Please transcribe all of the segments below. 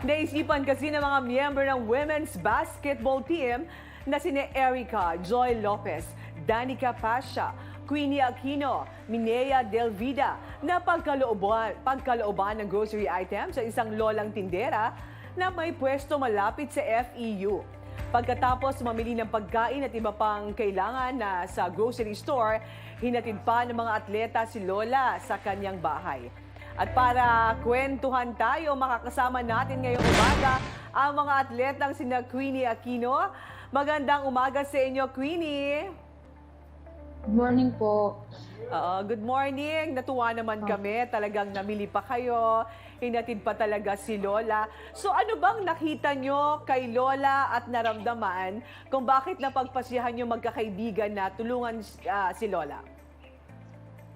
Naisipan kasi ng mga miyembro ng women's basketball team na sina Erica Joy Lopez, Danica Pasha, Queenie Aquino, Minea Del Vida na pagkalooban, pagkalooban ng grocery items sa isang lolang tindera na may pwesto malapit sa FEU. Pagkatapos mamili ng pagkain at iba pang kailangan na sa grocery store, hinatid pa ng mga atleta si Lola sa kanyang bahay. At para kwentuhan tayo, makakasama natin ngayong umaga ang mga atletang sina Queenie Aquino. Magandang umaga sa inyo, Queenie. Good morning po. Oo, good morning. Natuwa naman kami. Talagang namili pa kayo. Hinatid pa talaga si Lola. So ano bang nakita nyo kay Lola at naramdaman kung bakit napagpasyahan nyo magkakaibigan na tulungan ah, si Lola?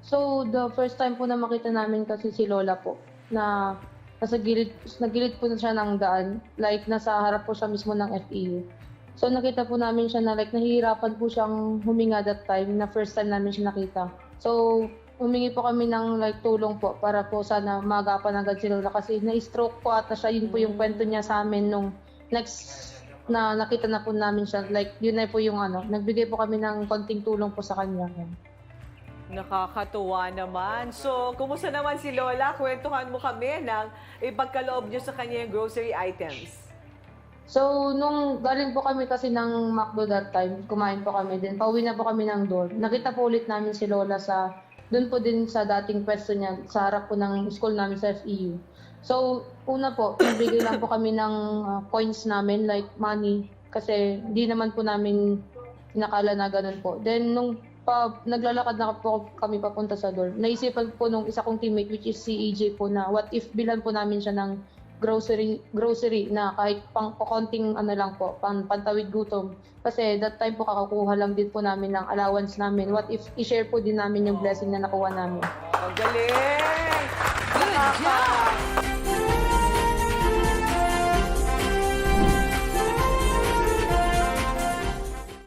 So, the first time po na makita namin kasi si Lola po, na nasa gilid, nagilid po na siya ng daan, like nasa harap po siya mismo ng FEU. So, nakita po namin siya na like nahihirapan po siyang huminga that time, na first time namin siya nakita. So, humingi po kami ng like tulong po para po sana magapan agad si Lola kasi na-stroke po ata siya. Yun po yung kwento niya sa amin nung next na nakita na po namin siya. Like, yun na po yung ano, nagbigay po kami ng konting tulong po sa kanya. Nakakatuwa naman. So, kumusta naman si Lola? Kwentuhan mo kami ng ipagkaloob nyo sa kanya yung grocery items. So, nung galing po kami kasi ng McDo that time, kumain po kami din. Pauwi na po kami ng door. Nakita po ulit namin si Lola sa, doon po din sa dating pwesto niya, sa harap po ng school namin sa FEU. So, una po, nagbigay lang po kami ng uh, coins namin, like money, kasi di naman po namin inakala na ganun po. Then, nung pa, naglalakad na po kami papunta sa door, naisipan po nung isa kong teammate, which is si EJ po, na what if bilan po namin siya ng grocery grocery na kahit pang konting ano lang po, pang pantawid gutom. Kasi that time po kakakuha lang din po namin ng allowance namin. What if i-share po din namin yung blessing na nakuha namin. Ang galing! Nakaka-